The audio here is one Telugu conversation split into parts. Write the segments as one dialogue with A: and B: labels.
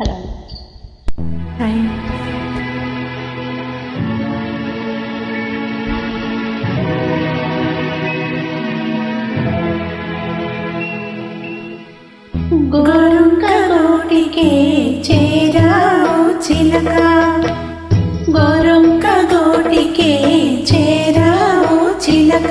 A: హలో
B: హాయ్ గోరుక గోటికే చిలక. గోరుక గోటికే చేరావు చిలక.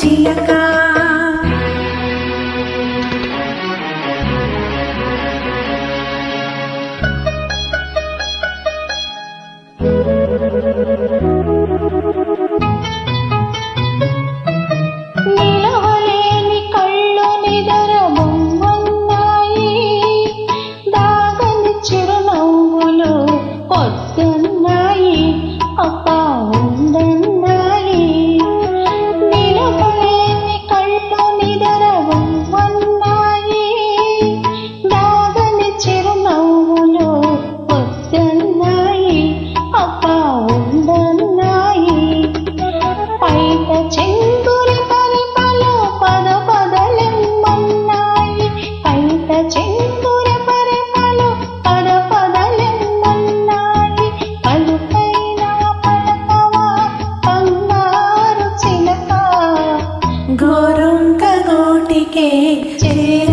A: 知
B: り嘎。Jesus.